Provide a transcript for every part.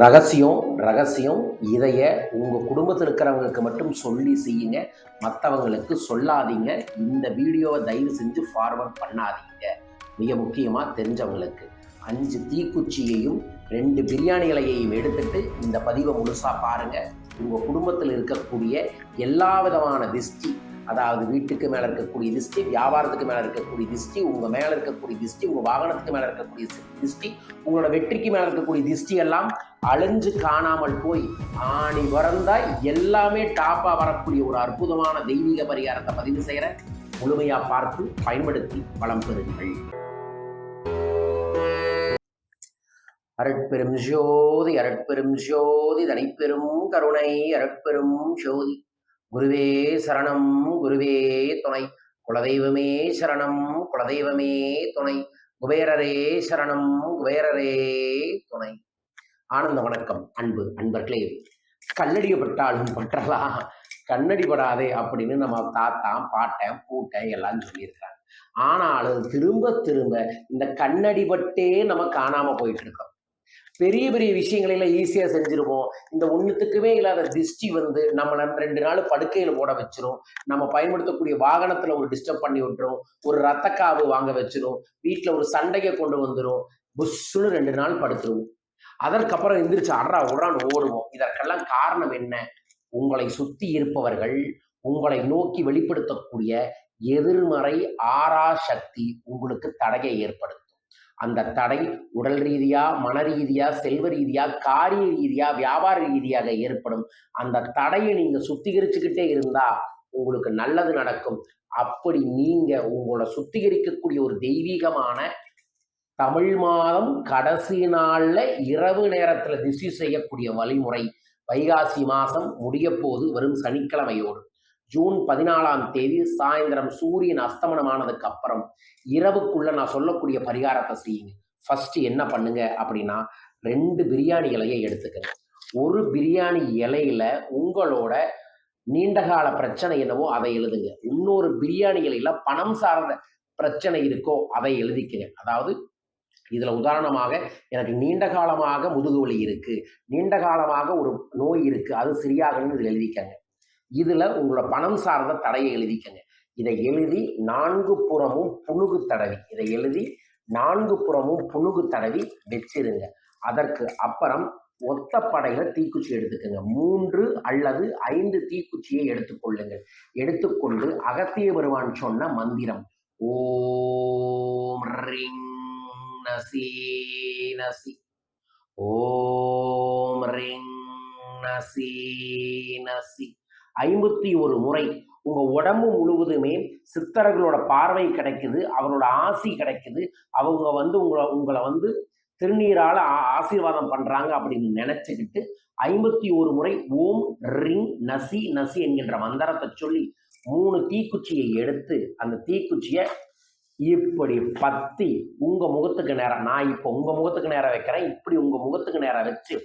ரகசியம் ரகசியம் இதைய உங்கள் குடும்பத்தில் இருக்கிறவங்களுக்கு மட்டும் சொல்லி செய்யுங்க. மற்றவங்களுக்கு சொல்லாதீங்க. இந்த வீடியோவை தயவு செஞ்சு ஃபார்வர்ட் பண்ணாதீங்க. மிக முக்கியமாக தெரிஞ்சவங்களுக்கு. அஞ்சு தீக்குச்சியையும் ரெண்டு பிரியாணி இலையையும் எடுத்துட்டு இந்த பதிவை முழுசாக பாருங்கள் உங்கள் குடும்பத்தில் இருக்கக்கூடிய எல்லா விதமான திஷ்டி அதாவது வீட்டுக்கு மேலே இருக்கக்கூடிய திஷ்டி வியாபாரத்துக்கு மேலே இருக்கக்கூடிய திஷ்டி உங்கள் மேலே இருக்கக்கூடிய திஷ்டி உங்கள் வாகனத்துக்கு மேலே இருக்கக்கூடிய திஷ்டி உங்களோட வெற்றிக்கு மேலே இருக்கக்கூடிய திஷ்டி எல்லாம் அழிஞ்சு காணாமல் போய் ஆணி வரந்தா எல்லாமே டாப்பாக வரக்கூடிய ஒரு அற்புதமான தெய்வீக பரிகாரத்தை பதிவு செய்கிற முழுமையாக பார்த்து பயன்படுத்தி பலம் பெறுங்கள். அரட்பெரும் ஜோதி அரட்பெரும் ஜோதி தனிப்பெரும் கருணை அரட்பெரும் ஜோதி. குருவே சரணம் குருவே துணை. குலதெய்வமே சரணம் குலதெய்வமே துணை. குபேரரே சரணம் குபேரரே துணை. ஆனந்த வணக்கம் அன்பு அன்பர்களே. கல்லடியப்பட்டாலும் பற்றலாம். கண்ணடி படாதே அப்படின்னு நம்ம தாத்தா பாட்டன் பூட்டன் எல்லாம் சொல்லியிருக்கிறாங்க. ஆனாலும் திரும்ப திரும்ப இந்த கண்ணடிபட்டே நம்ம காணாம போயிட்டு இருக்கோம். பெரிய பெரிய விஷயங்களெல்லாம் ஈஸியாக செஞ்சுருவோம். இந்த ஒன்றுத்துக்குமே இல்லாத திஷ்டி வந்து நம்மளை ரெண்டு நாள் படுக்கையில் போட வச்சிரும். நம்ம பயன்படுத்தக்கூடிய வாகனத்தில் ஒரு டிஸ்டர்ப் பண்ணி விட்டுரும். ஒரு ரத்தக்காவு வாங்க வச்சிரும். வீட்டில் ஒரு சண்டையை கொண்டு வந்துடும் புஷ்ஷுன்னு ரெண்டு நாள் படுத்துருவோம். அதற்கப்புறம் எந்திரிச்சு அறா உடான்னு ஓடுவோம். இதற்கெல்லாம் காரணம் என்ன? உங்களை சுத்தி இருப்பவர்கள் உங்களை நோக்கி வெளிப்படுத்தக்கூடிய எதிர்மறை ஆறா சக்தி உங்களுக்கு தடையை ஏற்படுத்தும். அந்த தடை உடல் ரீதியா மன ரீதியா செல்வ ரீதியா காரிய ரீதியா வியாபார ரீதியாக ஏற்படும். அந்த தடையை நீங்க சுத்திகரிச்சுக்கிட்டே இருந்தா உங்களுக்கு நல்லது நடக்கும். அப்படி நீங்க உங்களை சுத்திகரிக்கக்கூடிய ஒரு தெய்வீகமான தமிழ் மாதம் கடைசி நாள்ல இரவு நேரத்துல திசை செய்யக்கூடிய வழிமுறை. வைகாசி மாதம் முடிய போது வரும் சனிக்கிழமையோடு. ஜூன் பதினாலாம் தேதி சாயந்தரம் சூரியன் அஸ்தமனமானதுக்கு அப்புறம் இரவுக்குள்ள நான் சொல்லக்கூடிய பரிகாரத்தை செய்யுங்க. ஃபர்ஸ்ட் என்ன பண்ணுங்க அப்படின்னா ரெண்டு பிரியாணி இலையை எடுத்துக்கங்க. ஒரு பிரியாணி இலையில உங்களோட நீண்டகால பிரச்சனை என்னவோ அதை எழுதுங்க. இன்னொரு பிரியாணி இலையில பணம் சார்ந்த பிரச்சனை இருக்கோ அதை எழுதிக்கங்க. அதாவது இதுல உதாரணமாக எனக்கு நீண்ட காலமாக முதுகு வலி இருக்கு. நீண்ட காலமாக ஒரு நோய் இருக்கு. அது சரியாகணும்னு இதில் எழுதிக்கங்க. இதுல உங்களோட பணம் சார்ந்த தடையை எழுதிக்கங்க. இதை எழுதி நான்கு புறமும் புணுகு தடவி. இதை எழுதி நான்கு புறமும் புணுகு தடவி வச்சிருங்க. அதற்கு அப்புறம் ஒத்த படையில தீக்குச்சி எடுத்துக்கோங்க. மூன்று அல்லது ஐந்து தீக்குச்சியை எடுத்துக்கொள்ளுங்கள். எடுத்துக்கொண்டு அகத்திய வருவான் சொன்ன மந்திரம். ஓம் ரிங் நசி நசி. ஓம் ரிங் நசி நசி. ஐம்பத்தி ஒரு முறை. உங்க உடம்பு முழுவதுமே சித்தர்களோட பார்வை கிடைக்குது அவரோட ஆசி கிடைக்குது அவங்க வந்து உங்களை உங்களை வந்து திருநீரால ஆசீர்வாதம் பண்றாங்க அப்படின்னு நினைச்சுக்கிட்டு ஐம்பத்தி ஒரு முறை ஓம் ரிங் நசி நசி என்கின்ற மந்திரத்தை சொல்லி மூணு தீக்குச்சியை எடுத்து அந்த தீக்குச்சியை இப்படி பத்தி உங்க முகத்துக்கு நேரம் நான் இப்போ உங்க முகத்துக்கு நேரம் வைக்கிறேன் இப்படி உங்க முகத்துக்கு நேரம் வச்சு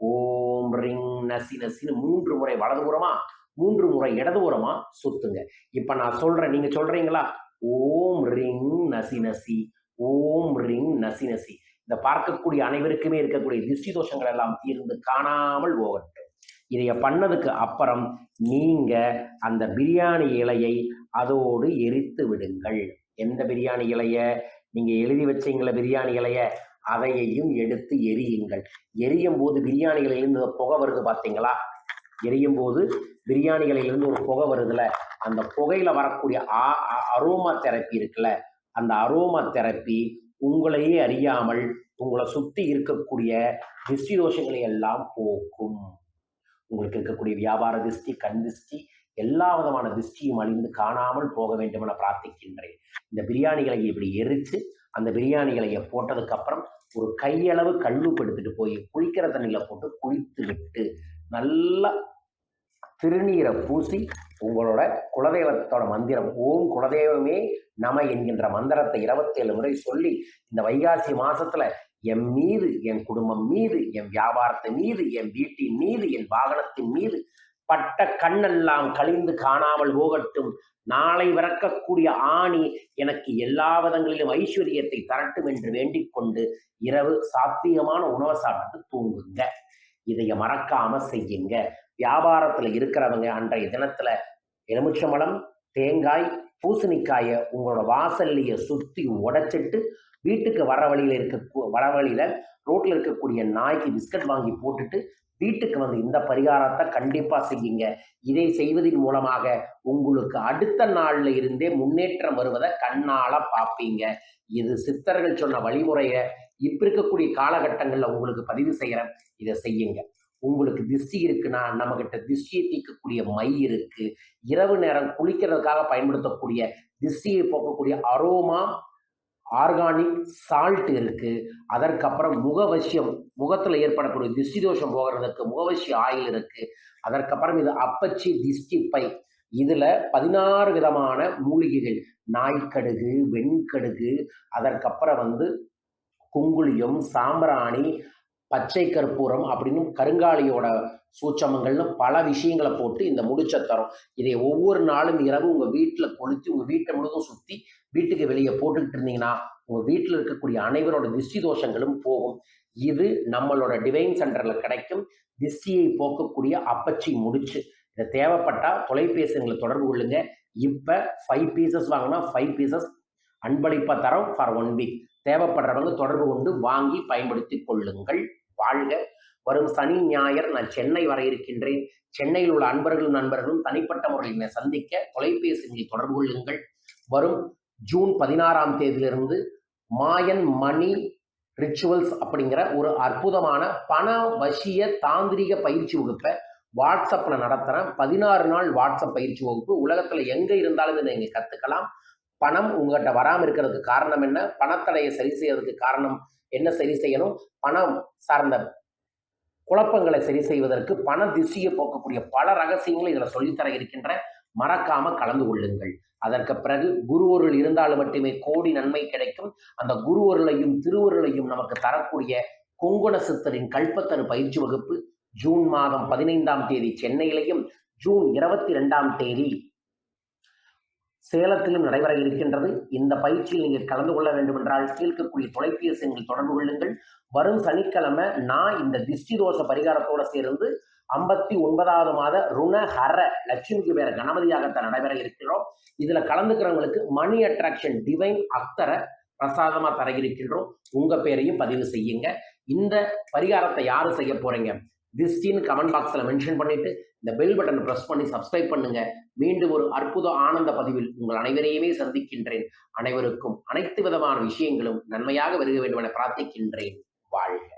ஓம் ரிங் நசி நசின்னு மூன்று முறை வலதுபுறமா மூன்று முறை இடதுபுறமா சுத்துங்க. இப்ப நான் சொல்றேன் நீங்க சொல்றீங்களா? ஓம் ரிங் நசி நசி ஓம் ரிங் நசி நசி. இதை பார்க்கக்கூடிய அனைவருக்குமே இருக்கக்கூடிய திருஷ்டி தோஷங்கள் எல்லாம் தீர்ந்து காணாமல் போகட்டும். இதைய பண்ணதுக்கு அப்புறம் நீங்க அந்த பிரியாணி இலையை அதோடு எரித்து விடுங்கள். எந்த பிரியாணி இலைய? நீங்க எழுதி வச்சீங்கள பிரியாணி இலைய? அதையையும் எடுத்து எரியுங்கள். எரியும் போது பிரியாணி இலையிலிருந்து புகை வருது பார்த்தீங்களா எரியும் போது பிரியாணிகளிலிருந்து ஒரு புகை வருதுல அந்த புகையில வரக்கூடிய ஆ அரோமா தெரப்பி இருக்குல்ல அந்த அரோமா தெரப்பி உங்களையே அறியாமல் உங்களை சுத்தி இருக்கக்கூடிய திருஷ்டி தோஷங்களை எல்லாம் போக்கும். உங்களுக்கு இருக்கக்கூடிய வியாபார திருஷ்டி கண் திருஷ்டி எல்லா விதமான திருஷ்டியும் அழிந்து காணாமல் போக வேண்டும் என பிரார்த்திக்கின்றேன். இந்த பிரியாணிகளை இப்படி எரித்து அந்த பிரியாணிகளை போட்டதுக்கு அப்புறம் ஒரு கையளவு கல்லுப்பு எடுத்துட்டு போய் குளிக்கிற தண்ணியில போட்டு குளித்து விட்டு நல்லா திருநீரை பூசி உங்களோட குலதெய்வத்தோட மந்திரம் ஓம் குலதெய்வமே நம என்கின்ற மந்திரத்தை இருபத்தேழு முறை சொல்லி இந்த வைகாசி மாசத்துல என் மீது என் குடும்பம் மீது என் வியாபாரத்தின் மீது என் வீட்டின் மீது என் வாகனத்தின் மீது பட்ட கண்ணெல்லாம் கழிந்து காணாமல் போகட்டும். நாளை விறக்கக்கூடிய ஆணி எனக்கு எல்லா விதங்களிலும் ஐஸ்வர்யத்தை தரட்டும் என்று வேண்டிக் கொண்டு இரவு சாத்தியமான உணவை சாப்பிட்டு தூங்குங்க. இதைய மறக்காம செய்யுங்க. வியாபாரத்தில் இருக்கிறவங்க அன்றைய தினத்தில் எலுமிச்சம்பழம் தேங்காய் பூசணிக்காயை உங்களோட வாசல்லையே சுற்றி உடைச்சிட்டு வீட்டுக்கு வர வழியில் இருக்க வர வழியில் ரோட்டில் இருக்கக்கூடிய நாய்க்கு பிஸ்கட் வாங்கி போட்டுட்டு வீட்டுக்கு வந்து இந்த பரிகாரத்தை கண்டிப்பாக செய்யுங்க. இதை செய்வதன் மூலமாக உங்களுக்கு அடுத்த நாளில் இருந்தே முன்னேற்றம் வருவதை கண்ணால் பார்ப்பீங்க. இது சித்தர்கள் சொன்ன வழிமுறையை இப்போ இருக்கக்கூடிய காலகட்டங்களில் உங்களுக்கு பதிவு செய்கிறேன் இதை செய்யுங்க. உங்களுக்கு திஷ்டி இருக்குன்னா நம்ம கிட்ட திஷ்டியை தீர்க்கக்கூடிய மை இருக்கு. இரவு நேரம் குளிக்கிறதுக்காக பயன்படுத்தக்கூடிய திஷ்டியை போக்கக்கூடிய அரோமா ஆர்கானிக் சால்ட் இருக்கு. அதற்கப்புறம் முகவசியம் முகத்துல ஏற்படக்கூடிய திஷ்டி தோஷம் போகிறதுக்கு முகவசி ஆயில் இருக்கு. அதற்கப்புறம் இது அப்பச்சி திஷ்டி பை. இதுல பதினாறு விதமான மூலிகைகள். நாய்க்கடுகு வெண்கடுகு அதற்கப்புறம் வந்து குங்குளியம் சாம்பிராணி பச்சை கற்பூரம் அப்படின்னு கருங்காலியோட சூச்சமங்கள்னு பல விஷயங்களை போட்டு இந்த முடிச்சத்தரம் இதை ஒவ்வொரு நாளும் இரவு உங்க வீட்டில் கொளுத்தி உங்க வீட்டை முழுதும் சுத்தி வீட்டுக்கு வெளியே போட்டுக்கிட்டு இருந்தீங்கன்னா உங்க வீட்டில் இருக்கக்கூடிய அனைவரோட திஷ்டி தோஷங்களும் போகும். இது நம்மளோட டிவைன் சென்டர்ல கிடைக்கும். திஷ்டியை போக்கக்கூடிய அப்பச்சி முடிச்சு. இதை தேவைப்பட்டா தொலைபேசிகளை தொடர்பு கொள்ளுங்க. இப்ப ஃபைவ் பீசஸ் வாங்கினா ஃபைவ் பீசஸ் அன்பளிப்பா தரோம் ஃபார் ஒன் வீக் தேவைப்படுறவங்க தொடர்பு கொண்டு வாங்கி பயன்படுத்தி கொள்ளுங்கள். வாழ்க. வரும் சனி ஞாயிறு நான் சென்னை வர இருக்கின்றேன். சென்னையில் உள்ள அன்பர்களும் நண்பர்களும் தனிப்பட்ட முறையில் என்னை சந்திக்க தொலைபேசியில் தொடர்பு கொள்ளுங்கள். வரும் ஜூன் பதினாறாம் தேதியிலிருந்து மாயன் மணி ரிச்சுவல்ஸ் அப்படிங்கிற ஒரு அற்புதமான பண வசிய தாந்திரிக பயிற்சி வகுப்பை வாட்ஸ்அப்பில் நடத்துகிறேன் பதினாறு நாள் வாட்ஸ்அப் பயிற்சி வகுப்பு. உலகத்தில் எங்கே இருந்தாலும் இதை நீங்கள் கற்றுக்கலாம் பணம் உங்கள்கிட்ட வராமல் இருக்கிறதுக்கு காரணம் என்ன? பணத்தடையை சரி செய்யறதுக்கு காரணம் என்ன சரி செய்யணும்? பணம் சார்ந்த குழப்பங்களை சரி செய்வதற்கு பண திசையை போக்கக்கூடிய பல ரகசியங்களை இதில் சொல்லித்தர இருக்கின்ற மறக்காம கலந்து கொள்ளுங்கள். அதற்கு பிறகு குருவருள் இருந்தாலும் மட்டுமே கோடி நன்மை கிடைக்கும். அந்த குருவருளையும் திருவருளையும் நமக்கு தரக்கூடிய கொங்குண சித்தரின் கல்பத்தரு பயிற்சி வகுப்பு ஜூன் மாதம் பதினைந்தாம் தேதி சென்னையிலையும் ஜூன் இருபத்தி ரெண்டாம் தேதி சேலத்திலும் நடைபெற இருக்கின்றது. இந்த பயிற்சியில் நீங்கள் கலந்து கொள்ள வேண்டும் என்றால் கீழ்க்கக்கூடிய தொலைபேசி எண்ணில் தொடர்பு கொள்ளுங்கள். வரும் சனிக்கிழமை நான் இந்த திஷ்டி தோஷ பரிகாரத்தோடு சேர்ந்து ஐம்பத்தி ஒன்பதாவது மாத ருண ஹர லட்சுமிக்கு பேர கணபதியாகத்தான் நடைபெற இருக்கிறோம். இதுல கலந்துக்கிறவங்களுக்கு மணி அட்ராக்ஷன் டிவைன் அக்தரை பிரசாதமா தர இருக்கின்றோம். உங்க பேரையும் பதிவு செய்யுங்க. இந்த பரிகாரத்தை யாரு செய்ய போறீங்க? திஸ்டின்னு கமெண்ட் பாக்ஸில் மென்ஷன் பண்ணிட்டு இந்த பெல் பட்டனை ப்ரெஸ் பண்ணி சப்ஸ்கிரைப் பண்ணுங்க. மீண்டும் ஒரு அற்புத ஆனந்த பதிவில் உங்கள் அனைவரையுமே சந்திக்கின்றேன். அனைவருக்கும் அனைத்து விதமான விஷயங்களும் நன்மையாக வருக வேண்டும் என பிரார்த்திக்கின்றேன். வாழ்க.